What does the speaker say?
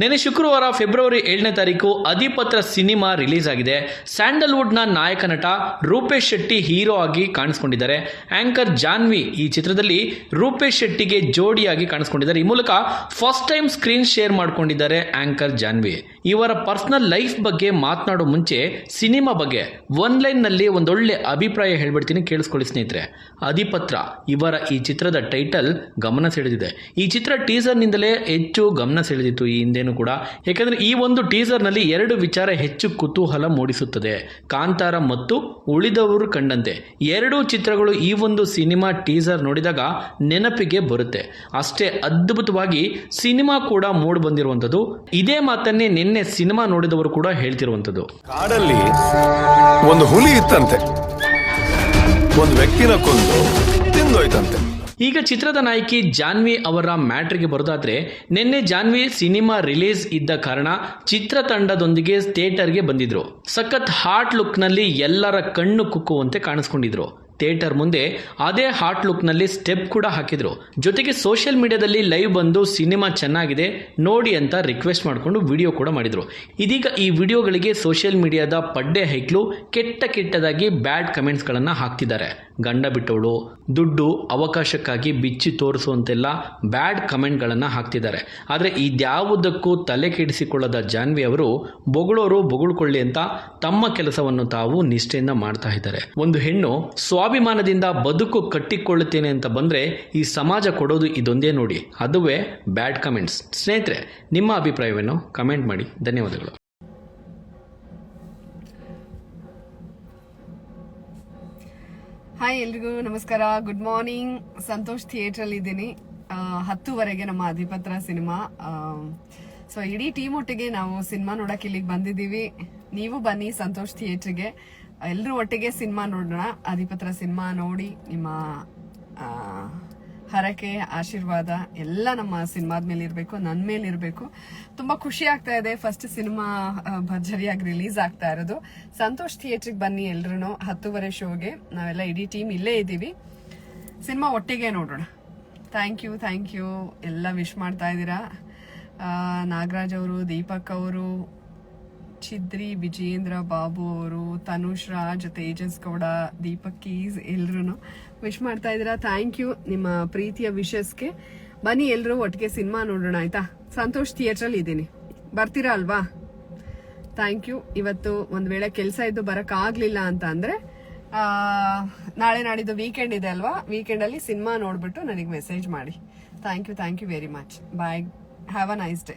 ಬನ್ನಿ ಶುಕ್ರವಾರ ಫೆಬ್ರವರಿ ಏಳನೇ ತಾರೀಕು ಅಧಿಪತ್ರ ಸಿನಿಮಾ ರಿಲೀಸ್ ಆಗಿದೆ. ಸ್ಯಾಂಡಲ್ವುಡ್ನ ನಾಯಕ ನಟ ರೂಪೇಶ್ ಶೆಟ್ಟಿ ಹೀರೋ ಆಗಿ ಕಾಣಿಸ್ಕೊಂಡಿದ್ದಾರೆ. ಆಂಕರ್ ಜಾನ್ವಿ ಈ ಚಿತ್ರದಲ್ಲಿ ರೂಪೇಶ್ ಶೆಟ್ಟಿಗೆ ಜೋಡಿಯಾಗಿ ಕಾಣಿಸ್ಕೊಂಡಿದ್ದಾರೆ. ಈ ಮೂಲಕ ಫಸ್ಟ್ ಟೈಮ್ ಸ್ಕ್ರೀನ್ ಶೇರ್ ಮಾಡ್ಕೊಂಡಿದ್ದಾರೆ ಆಂಕರ್ ಜಾನ್ವಿ. ಇವರ ಪರ್ಸನಲ್ ಲೈಫ್ ಬಗ್ಗೆ ಮಾತನಾಡೋ ಮುಂಚೆ ಸಿನಿಮಾ ಬಗ್ಗೆ ಒನ್ ಲೈನ್ನಲ್ಲಿ ಒಂದೊಳ್ಳೆ ಅಭಿಪ್ರಾಯ ಹೇಳ್ಬಿಡ್ತೀನಿ, ಕೇಳಿಸ್ಕೊಳ್ಳಿ ಸ್ನೇಹಿತರೆ. ಅಧಿಪತ್ರ ಇವರ ಈ ಚಿತ್ರದ ಟೈಟಲ್ ಗಮನ ಸೆಳೆದಿದೆ. ಈ ಚಿತ್ರ ಟೀಸರ್ನಿಂದಲೇ ಹೆಚ್ಚು ಗಮನ ಸೆಳೆದಿತ್ತು ಈ ಹಿಂದೆನೂ ಕೂಡ. ಯಾಕಂದ್ರೆ ಈ ಒಂದು ಟೀಸರ್ನಲ್ಲಿ ಎರಡು ವಿಚಾರ ಹೆಚ್ಚು ಕುತೂಹಲ ಮೂಡಿಸುತ್ತದೆ. ಕಾಂತಾರ ಮತ್ತು ಉಳಿದವರು ಕಂಡಂತೆ. ಎರಡೂ ಚಿತ್ರಗಳು ಈ ಒಂದು ಸಿನಿಮಾ ಟೀಸರ್ ನೋಡಿದಾಗ ನೆನಪಿಗೆ ಬರುತ್ತೆ. ಅಷ್ಟೇ ಅದ್ಭುತವಾಗಿ ಸಿನಿಮಾ ಕೂಡ ಮೂಡ್ ಬಂದಿರುವಂಥದ್ದು. ಇದೇ ಮಾತನ್ನೇ ನಿನ್ನೆ ಸಿನಿಮಾ ನೋಡಿದವರು ಕೂಡ ಹೇಳ್ತಿರುವಂಥದ್ದು. ಕಾಡಲ್ಲಿ ಒಂದು ಹುಲಿ ಇತ್ತಂತೆ. ಒಂದು ವ್ಯಕ್ತಿನ ಕೊಂದು ತಿಂದೋಯ್ತಂತೆ. ಈಗ ಚಿತ್ರದ ನಾಯಕಿ ಜಾನ್ವಿ ಅವರ ಮ್ಯಾಟ್ರಿಗೆ ಬರೋದಾದ್ರೆ, ನಿನ್ನೆ ಜಾನ್ವಿ ಸಿನಿಮಾ ರಿಲೀಸ್ ಇದ್ದ ಕಾರಣ ಚಿತ್ರತಂಡದೊಂದಿಗೆ ಥಿಯೇಟರ್ಗೆ ಬಂದಿದ್ರು. ಸಖತ್ ಹಾಟ್ ಲುಕ್ನಲ್ಲಿ ಎಲ್ಲರ ಕಣ್ಣು ಕುಕ್ಕುವಂತೆ ಕಾಣಿಸ್ಕೊಂಡಿದ್ರು. ಥಿಯೇಟರ್ ಮುಂದೆ ಅದೇ ಹಾಟ್ ಲುಕ್ನಲ್ಲಿ ಸ್ಟೆಪ್ ಕೂಡ ಹಾಕಿದ್ರು. ಜೊತೆಗೆ ಸೋಷಿಯಲ್ ಮೀಡಿಯಾದಲ್ಲಿ ಲೈವ್ ಬಂದು ಸಿನಿಮಾ ಚೆನ್ನಾಗಿದೆ, ನೋಡಿ ಅಂತ ರಿಕ್ವೆಸ್ಟ್ ಮಾಡಿಕೊಂಡು ವಿಡಿಯೋ ಕೂಡ ಮಾಡಿದ್ರು. ಇದೀಗ ಈ ವಿಡಿಯೋಗಳಿಗೆ ಸೋಷಿಯಲ್ ಮೀಡಿಯಾದ ಪಡ್ಡೆ ಹೈಕ್ಲು ಕೆಟ್ಟ ಕೆಟ್ಟದಾಗಿ ಬ್ಯಾಡ್ ಕಮೆಂಟ್ಸ್ಗಳನ್ನು ಹಾಕ್ತಿದ್ದಾರೆ. ಗಂಡ ಬಿಟ್ಟವಳು, ದುಡ್ಡು ಅವಕಾಶಕ್ಕಾಗಿ ಬಿಚ್ಚಿ ತೋರಿಸುವಂತೆಲ್ಲ ಬ್ಯಾಡ್ ಕಮೆಂಟ್ಗಳನ್ನು ಹಾಕ್ತಿದ್ದಾರೆ. ಆದರೆ ಇದ್ಯಾವುದಕ್ಕೂ ತಲೆ ಕೆಡಿಸಿಕೊಳ್ಳದ ಜಾನ್ವಿ ಅವರು, ಬೊಗಳೋರು ಬೊಗಳ್ಕೊಳ್ಳಿ ಅಂತ ತಮ್ಮ ಕೆಲಸವನ್ನು ತಾವು ನಿಷ್ಠೆಯಿಂದ ಮಾಡ್ತಾ ಇದ್ದಾರೆ. ಒಂದು ಹೆಣ್ಣು ಸ್ವಾಭಿಮಾನದಿಂದ ಬದುಕು ಕಟ್ಟಿಕೊಳ್ಳುತ್ತೇನೆ ಅಂತ ಬಂದರೆ ಈ ಸಮಾಜ ಕೊಡೋದು ಇದೊಂದೇ ನೋಡಿ. ಅದುವೇ ಬ್ಯಾಡ್ ಕಮೆಂಟ್ಸ್. ಸ್ನೇಹಿತರೆ, ನಿಮ್ಮ ಅಭಿಪ್ರಾಯವನ್ನು ಕಮೆಂಟ್ ಮಾಡಿ. ಧನ್ಯವಾದಗಳು. ಹಾಯ್ ಎಲ್ರಿಗೂ, ನಮಸ್ಕಾರ. ಗುಡ್ ಮಾರ್ನಿಂಗ್ ಸಂತೋಷ್ ಥಿಯೇಟ್ರಲ್ಲಿ ಇದ್ದೀನಿ. ಹತ್ತುವರೆಗೆ ನಮ್ಮ ಅಧಿಪತ್ರ ಸಿನಿಮಾ. ಸೊ, ಇಡೀ ಟೀಮ್ ಒಟ್ಟಿಗೆ ನಾವು ಸಿನಿಮಾ ನೋಡಕ್ಕೆ ಇಲ್ಲಿಗೆ ಬಂದಿದ್ದೀವಿ. ನೀವು ಬನ್ನಿ ಸಂತೋಷ್ ಥಿಯೇಟ್ರಿಗೆ. ಎಲ್ಲರೂ ಒಟ್ಟಿಗೆ ಸಿನಿಮಾ ನೋಡೋಣ. ಅಧಿಪತ್ರ ಸಿನಿಮಾ ನೋಡಿ, ನಿಮ್ಮ ಹರಕೆ, ಆಶೀರ್ವಾದ ಎಲ್ಲ ನಮ್ಮ ಸಿನಿಮಾದ ಮೇಲೆ ಇರಬೇಕು ನನ್ನ ಮೇಲೆ ಇರಬೇಕು. ತುಂಬಾ ಖುಷಿ ಆಗ್ತಾ ಇದೆ. ಫಸ್ಟ್ ಸಿನಿಮಾ ಭರ್ಜರಿಯಾಗಿ ರಿಲೀಸ್ ಆಗ್ತಾ ಇರೋದು. ಸಂತೋಷ್ ಥಿಯೇಟ್ರಿಗೆ ಬನ್ನಿ ಎಲ್ರು ಹತ್ತುವರೆ ಶೋಗೆ. ನಾವೆಲ್ಲ ಇಡೀ ಟೀಮ್ ಇಲ್ಲೇ ಇದ್ದೀವಿ. ಸಿನಿಮಾ ಒಟ್ಟಿಗೆ ನೋಡೋಣ. ಥ್ಯಾಂಕ್ ಯು ಥ್ಯಾಂಕ್ ಯು ಎಲ್ಲ ವಿಶ್ ಮಾಡ್ತಾ ಇದ್ದೀರಾ. ನಾಗರಾಜ್ ಅವರು, ದೀಪಕ್ ಅವರು ಚಿದ್ರಿ ವಿಜೇಂದ್ರ ಬಾಬು ಅವರು, ತನುಷ್ ರಾಜ್, ತೇಜಸ್ ಗೌಡ, ದೀಪಕ್ ಕೀಸ್ ಎಲ್ರು ವಿಶ್ ಮಾಡ್ತಾ ಇದ್ದೀರಾ. ಥ್ಯಾಂಕ್ ಯು ನಿಮ್ಮ ಪ್ರೀತಿಯ ವಿಶಸ್ಗೆ ಬನ್ನಿ ಎಲ್ಲರೂ ಒಟ್ಟಿಗೆ ಸಿನಿಮಾ ನೋಡೋಣ, ಆಯ್ತಾ? ಸಂತೋಷ್ ಥಿಯೇಟ್ರಲ್ಲಿ ಇದ್ದೀನಿ. ಬರ್ತೀರಾ ಅಲ್ವಾ? ಥ್ಯಾಂಕ್ ಯು ಇವತ್ತು ಒಂದು ವೇಳೆ ಕೆಲಸ ಇದ್ದು ಬರೋಕ್ಕಾಗಲಿಲ್ಲ ಅಂತ ಅಂದರೆ ನಾಳೆ ನಾಡಿದ್ದು ವೀಕೆಂಡ್ ಇದೆ ಅಲ್ವಾ? ವೀಕೆಂಡ್ ಅಲ್ಲಿ ಸಿನಿಮಾ ನೋಡಿಬಿಟ್ಟು ನನಗೆ ಮೆಸೇಜ್ ಮಾಡಿ. Thank you thank you very much bye have a nice day